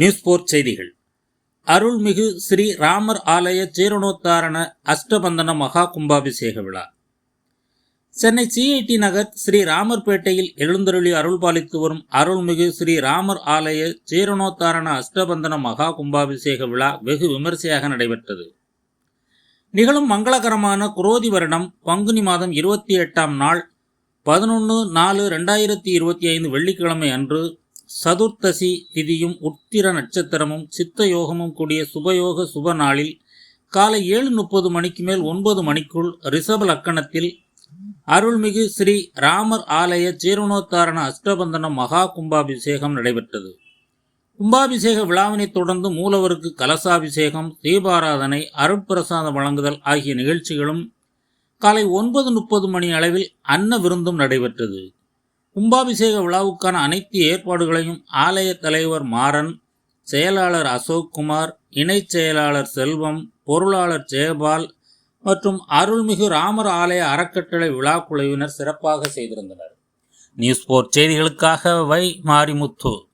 News board செய்திகள். அருள்மிகு ஸ்ரீ ராமர் ஆலய ஜீரணோத்தாரண அஷ்டபந்தன மகா கும்பாபிஷேக விழா. சென்னை சிஐடி நகர் ஸ்ரீ ராமர்பேட்டையில் எழுந்தருளி அருள்பாலித்து வரும் அருள்மிகு ஸ்ரீ ராமர் ஆலய ஜீரணோத்தாரண அஷ்டபந்தன மகா கும்பாபிஷேக விழா வெகு விமரிசையாக நடைபெற்றது. நிகழும் மங்களகரமான குரோதி வருடம் பங்குனி மாதம் இருபத்தி எட்டாம் நாள் பதினொன்று நாலு ரெண்டாயிரத்தி இருபத்தி ஐந்து வெள்ளிக்கிழமை அன்று சதுர்த்தசி திதியும் உத்திர நட்சத்திரமும் சித்த யோகமும் கூடிய சுபயோக சுப நாளில் காலை ஏழு முப்பது மணிக்கு மேல் ஒன்பது மணிக்குள் ரிஷப லக்கணத்தில் அருள்மிகு ஸ்ரீ ராமர் ஆலய ஜீரணோத்தாரண அஷ்டபந்தன மகா கும்பாபிஷேகம் நடைபெற்றது. கும்பாபிஷேக விழாவினைத் தொடர்ந்து மூலவருக்கு கலசாபிஷேகம் தீபாராதனை அருட்பிரசாதம் வழங்குதல் ஆகிய நிகழ்ச்சிகளும் காலை ஒன்பது முப்பது மணி அளவில் அன்ன விருந்தும் நடைபெற்றது. கும்பாபிஷேக விழாவுக்கான அனைத்து ஏற்பாடுகளையும் ஆலய தலைவர் மாறன் செயலாளர் அசோக் குமார் இணைச் செயலாளர் செல்வம் பொருளாளர் ஜெயபால் மற்றும் அருள்மிகு ராமர் ஆலய அறக்கட்டளை விழா குழுவினர் சிறப்பாக செய்திருந்தனர். நியூஸ் போர்ட் செய்திகளுக்காக வை மாரிமுத்து.